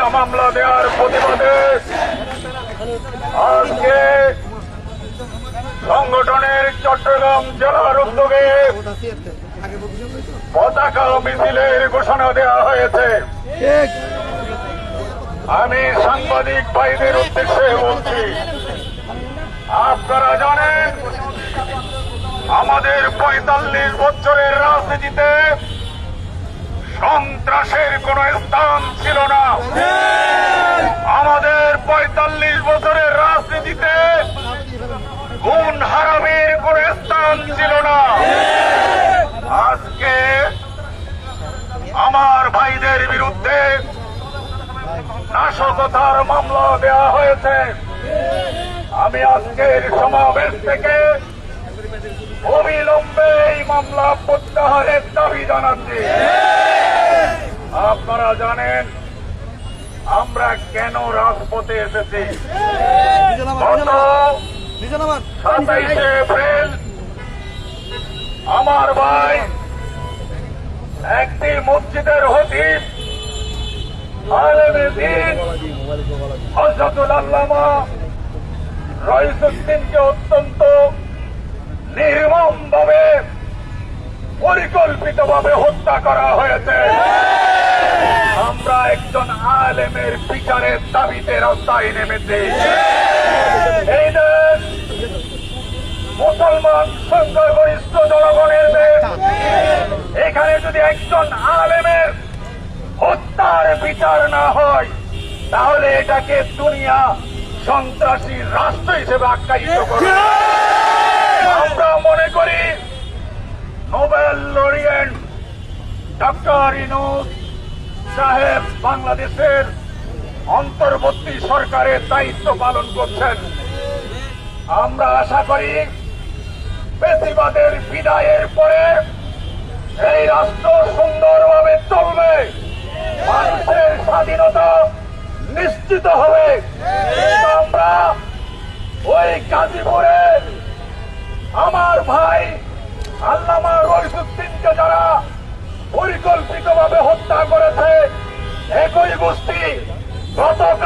মিথ্যা মামলা দেওয়ার প্রতিবাদে আজকে সংগঠনের চট্টগ্রাম জেলার উদ্যোগে পতাকা মিছিলের ঘোষণা দেওয়া হয়েছে। আমি সাংবাদিক ভাইদের উদ্দেশ্যে বলছি, আপনারা জানেন, আমাদের পঁয়তাল্লিশ বছরের রাজনীতিতে সন্ত্রাসের কোন স্থান ছিল না। আমাদের পঁয়তাল্লিশ বছরের রাজনীতিতে গুণ হারামের কোন স্থান ছিল না। আজকে আমার ভাইদের বিরুদ্ধে নাশকতার মামলা দেওয়া হয়েছে। আমি আজকের সমাবেশ থেকে অবিলম্বে এই মামলা প্রত্যাহারের দাবি জানাচ্ছি। আপনারা জানেন, আমরা কেন রাজপথে এসেছি? সাতাইশে এপ্রিল, আমার ভাই একটি মসজিদের হতিব অত্যন্ত নির্মম ভাবে পরিকল্পিত ভাবে হত্যা করা হয়েছে। আমরা একজন আলেমের বিচারের দাবিতে রাস্তায় নেমেছি। মুসলমান সংখ্যাগরিষ্ঠ জনগণের দেশ। এখানে যদি একজন আলেমের হত্যার বিচার না হয়, তাহলে এটাকে দুনিয়া সন্ত্রাসী রাষ্ট্র হিসেবে আখ্যায়িত করে আমরা মনে করি নোবেল লরিয়েন্ট ডক্টর ইনুস সাহেব, বাংলাদেশের অন্তর্বর্তী সরকারের দায়িত্ব পালন করছেন। আমরা আশা করি বেশিবাদের বিদায়ের পরে এই রাষ্ট্র সুন্দরভাবে চলবে। মানুষের স্বাধীনতা নিশ্চিত হবে। আমরা ওই গাজীপুরে আমার ভাই আল্লামা রইসুদ্দিনকে যারা পরিকল্পিতভাবে হত্যা করেছে। একই গোষ্ঠী গতকাল